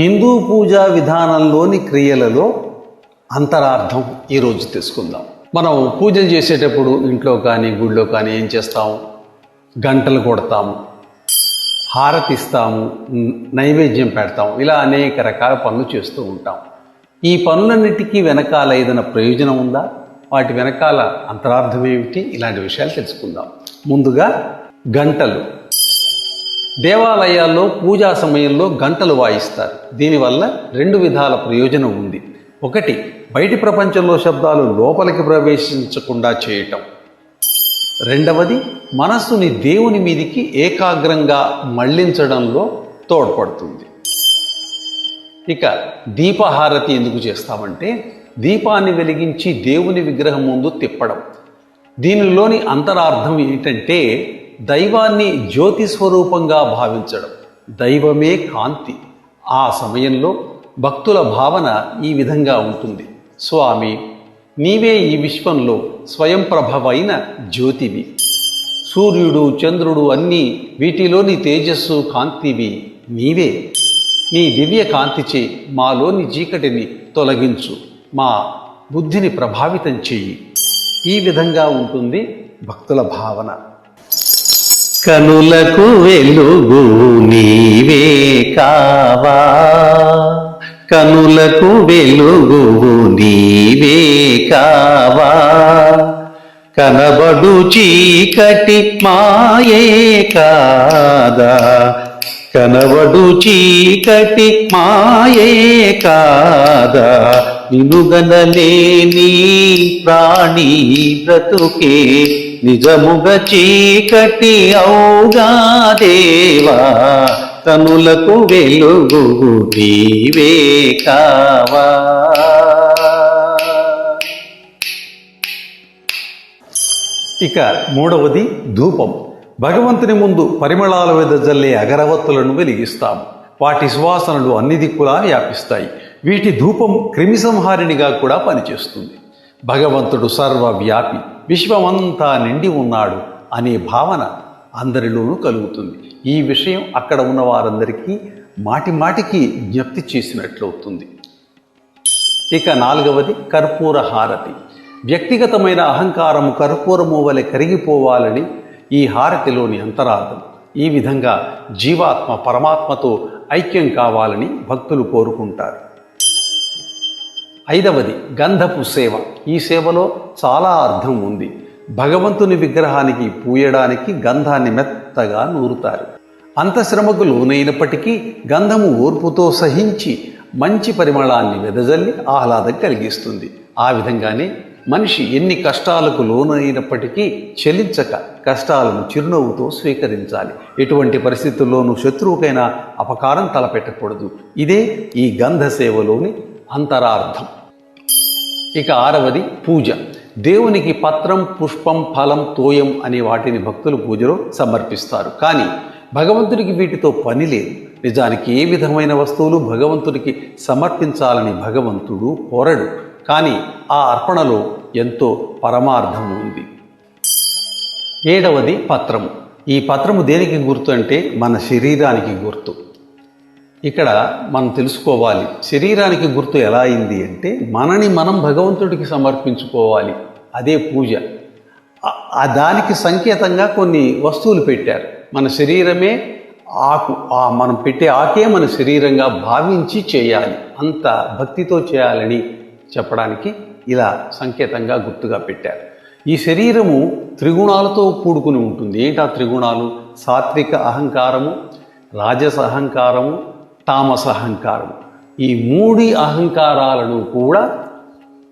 హిందూ పూజా విధానంలోని క్రియలలో అంతరార్థం ఈరోజు తెలుసుకుందాం మనం పూజలు చేసేటప్పుడు ఇంట్లో కానీ గుడిలో కానీ ఏం చేస్తాము గంటలు కొడతాము. హారతిస్తాము నైవేద్యం పెడతాం ఇలా అనేక రకాల పనులు చేస్తూ ఉంటాం. ఈ పనులన్నిటికీ వెనకాల ఏదైనా ప్రయోజనం ఉందా? వాటి వెనకాల అంతరార్థం ఏమిటి? ఇలాంటి విషయాలు తెలుసుకుందాం. ముందుగా గంటలు. దేవాలయాల్లో పూజా సమయంలో గంటలు వాయిస్తారు. దీనివల్ల రెండు విధాల ప్రయోజనం ఉంది. ఒకటి బయటి ప్రపంచంలో శబ్దాలు లోపలికి ప్రవేశించకుండా చేయటం. రెండవది మనస్సుని దేవుని మీదికి ఏకాగ్రంగా మళ్ళించడంలో తోడ్పడుతుంది. ఇక దీపహారతి ఎందుకు చేస్తామంటే దీపాన్ని వెలిగించి దేవుని విగ్రహం ముందు తిప్పడం. దీనిలోని అంతరార్థం ఏంటంటే దైవాన్ని జ్యోతి స్వరూపంగా భావించడం. దైవమే కాంతి. ఆ సమయంలో భక్తుల భావన ఈ విధంగా ఉంటుంది. స్వామి నీవే ఈ విశ్వంలో స్వయం ప్రభవైన జ్యోతివి. సూర్యుడు చంద్రుడు అన్నీ వీటిలోని తేజస్సు కాంతివి నీవే. నీ దివ్య కాంతిచే మాలోని చీకటిని తొలగించు. మా బుద్ధిని ప్రభావితం చెయ్యి. ఈ విధంగా ఉంటుంది భక్తుల భావన. కనులకు వెలుగు నీవే కావా? కనులకు వెలుగు నీవే కావా? కనబడు చీకటి మాయే కాదా? కనబడు చీకటి మాయే కాదా? నినుగనలేని ప్రాణి బ్రతుకే నిజముగ చీకటి ఔగా దేవా? తనులకు వెలుగు నీవే కావా? ఇక మూడవది ధూపం. భగవంతుని ముందు పరిమళాల వెదజల్లే అగరవత్తులను వెలిగిస్తాము వాటి సువాసనలు అన్ని దిక్కులా వ్యాపిస్తాయి. వీటి ధూపం క్రిమిసంహారిణిగా కూడా పనిచేస్తుంది. భగవంతుడు సర్వవ్యాపి విశ్వమంతా నిండి ఉన్నాడు అనే భావన అందరిలోనూ కలుగుతుంది. ఈ విషయం అక్కడ ఉన్న వారందరికీ మాటి మాటికి జ్ఞప్తి చేసినట్లవుతుంది. ఇక నాలుగవది కర్పూర హారతి వ్యక్తిగతమైన అహంకారము కర్పూరము వలె కరిగిపోవాలని ఈ హారతిలోని అంతరార్థం. ఈ విధంగా జీవాత్మ పరమాత్మతో ఐక్యం కావాలని భక్తులు కోరుకుంటారు. ఐదవది గంధపు సేవ. ఈ సేవలో చాలా అర్థం ఉంది. భగవంతుని విగ్రహానికి పూయడానికి గంధాన్ని మెత్తగా నూరుతారు. అంత శ్రమకు లోనైనప్పటికీ గంధము ఓర్పుతో సహించి మంచి పరిమళాన్ని వెదజల్లి ఆహ్లాదం కలిగిస్తుంది. ఆ విధంగానే మనిషి ఎన్ని కష్టాలకు లోనైనప్పటికీ చెలించక కష్టాలను చిరునవ్వుతో స్వీకరించాలి. ఎటువంటి పరిస్థితుల్లోనూ శత్రువుకైనా అపకారం తలపెట్టకూడదు. ఇదే ఈ గంధ సేవలోని అంతరార్థం. ఇక ఆరవది పూజ. దేవునికి పత్రం పుష్పం ఫలం తోయం అనే వాటిని భక్తులు పూజలో సమర్పిస్తారు. కానీ భగవంతుడికి వీటితో పని లేదు. నిజానికి ఏ విధమైన వస్తువులు భగవంతుడికి సమర్పించాలని భగవంతుడు కోరడు. కానీ ఆ అర్పణలో ఎంతో పరమార్థం ఉంది. ఏడవది పత్రము. ఈ పత్రము దేనికి గుర్తు అంటే మన శరీరానికి గుర్తు. ఇక్కడ మనం తెలుసుకోవాలి శరీరానికి గుర్తు ఎలా అయింది అంటే మనని మనం భగవంతుడికి సమర్పించుకోవాలి. అదే పూజ. ఆ- దానికి సంకేతంగా కొన్ని వస్తువులు పెట్టారు. మన శరీరమే ఆకు ఆ మనం పెట్టే ఆకే మన శరీరంగా భావించి చేయాలి. అంత భక్తితో చేయాలని చెప్పడానికి ఇలా సంకేతంగా గుర్తుగా పెట్టారు. ఈ శరీరము త్రిగుణాలతో కూడుకుని ఉంటుంది. ఏంటి ఆ త్రిగుణాలు? సాత్విక అహంకారము రాజస అహంకారము తామస అహంకారం. ఈ మూడి అహంకారాలను కూడా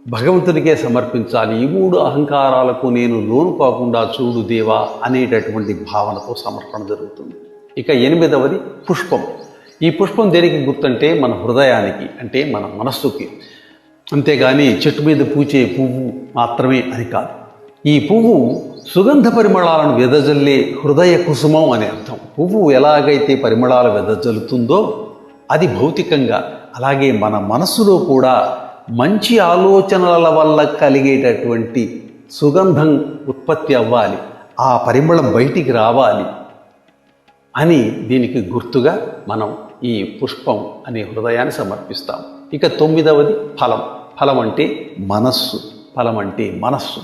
భగవంతునికే సమర్పించాలి. ఈ మూడు అహంకారాలకు నేను లోను కాకుండా చూడు దేవా అనేటటువంటి భావనతో సమర్పణ జరుగుతుంది. ఇక ఎనిమిదవది పుష్పం. ఈ పుష్పం దేనికి గుర్తంటే మన హృదయానికి అంటే మన మనస్సుకి. అంతేగాని చెట్టు మీద పూచే పువ్వు మాత్రమే అని కాదు. ఈ పువ్వు సుగంధ పరిమళాలను వెదజల్లే హృదయ కుసుమం అనే అర్థం. పువ్వు ఎలాగైతే పరిమళాలు వెదజల్లుతుందో అది భౌతికంగా. అలాగే మన మనసులో కూడా మంచి ఆలోచనల వల్ల కలిగేటటువంటి సుగంధం ఉత్పత్తి అవ్వాలి. ఆ పరిమళం బయటికి రావాలి అని దీనికి గుర్తుగా మనం ఈ పుష్పం అనే హృదయాన్ని సమర్పిస్తాం. ఇక తొమ్మిదవది ఫలం. ఫలం అంటే మనస్సు. ఫలం అంటే మనస్సు.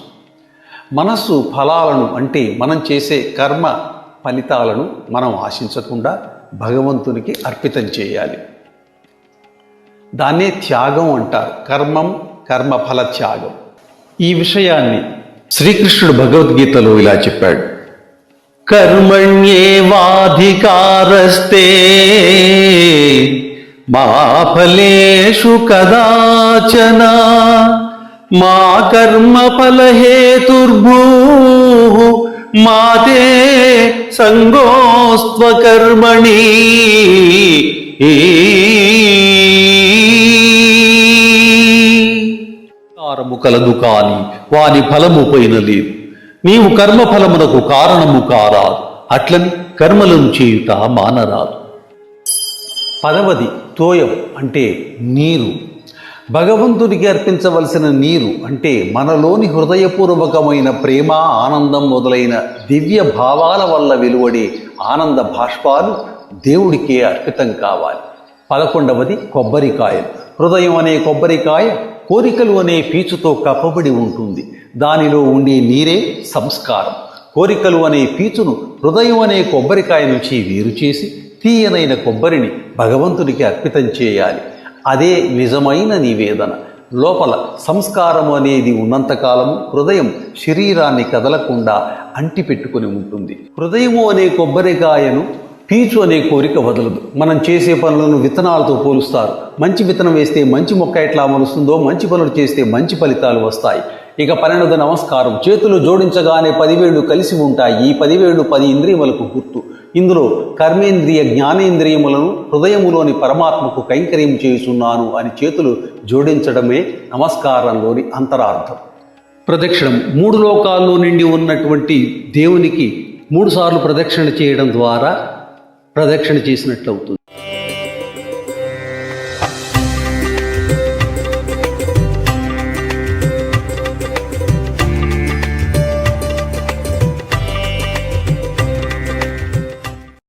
మనస్సు ఫలాలను అంటే మనం చేసే కర్మ ఫలితాలను మనం ఆశించకుండా భగవంతునికి అర్పితం చేయాలి. దాన్నే త్యాగం అంటారు. కర్మం కర్మఫల త్యాగం. ఈ విషయాన్ని శ్రీకృష్ణుడు భగవద్గీతలో ఇలా చెప్పాడు. కర్మణ్యేవాధికారస్తే మా ఫలేషు కదాచన మా కర్మ ఫలహేతుర్భూ మాతే సంగోస్త్వకర్మణి. కారము కలదు కాని వాని ఫలము పైన లేదు. నీవు కర్మఫలమునకు కారణము కారాదు. అట్లని కర్మలను చేయుట మానరాదు. పదవది తోయం అంటే నీరు. భగవంతుడికి అర్పించవలసిన నీరు అంటే మనలోని హృదయపూర్వకమైన ప్రేమ ఆనందం మొదలైన దివ్య భావాల వల్ల వెలువడే ఆనంద భాష్పాలు దేవుడికే అర్పితం కావాలి. పదకొండవది కొబ్బరికాయలు హృదయం అనే కొబ్బరికాయ కోరికలు అనే పీచుతో కప్పబడి ఉంటుంది. దానిలో ఉండే నీరే సంస్కారం. కోరికలు అనే పీచును హృదయం అనే కొబ్బరికాయ నుంచి వేరు చేసి తీయనైన కొబ్బరిని భగవంతుడికి అర్పితం చేయాలి. అదే నిజమైన నివేదన. లోపల సంస్కారము అనేది ఉన్నంతకాలము హృదయం శరీరాన్ని కదలకుండా అంటిపెట్టుకుని ఉంటుంది. హృదయము అనే కొబ్బరికాయను పీచు అనే కోరిక వదలదు. మనం చేసే పనులను విత్తనాలతో పోలుస్తారు. మంచి విత్తనం వేస్తే మంచి మొక్క ఎట్లా మొలుస్తుందో మంచి పనులు చేస్తే మంచి ఫలితాలు వస్తాయి. ఇక పన్నెండు నమస్కారం. చేతులు జోడించగానే పదివేళ్ళు కలిసి ఉంటాయి. ఈ పదివేళ్ళు పది ఇంద్రియములకు గుర్తు. ఇందులో కర్మేంద్రియ జ్ఞానేంద్రియములను హృదయములోని పరమాత్మకు కైంకర్యం చేయుచున్నాను అని చేతులు జోడించడమే నమస్కారంలోని అంతరార్థం. ప్రదక్షిణం. మూడు లోకాల్లో నిండి ఉన్నటువంటి దేవునికి మూడు సార్లు ప్రదక్షిణ చేయడం ద్వారా ప్రదక్షిణ చేసినట్లవుతుంది.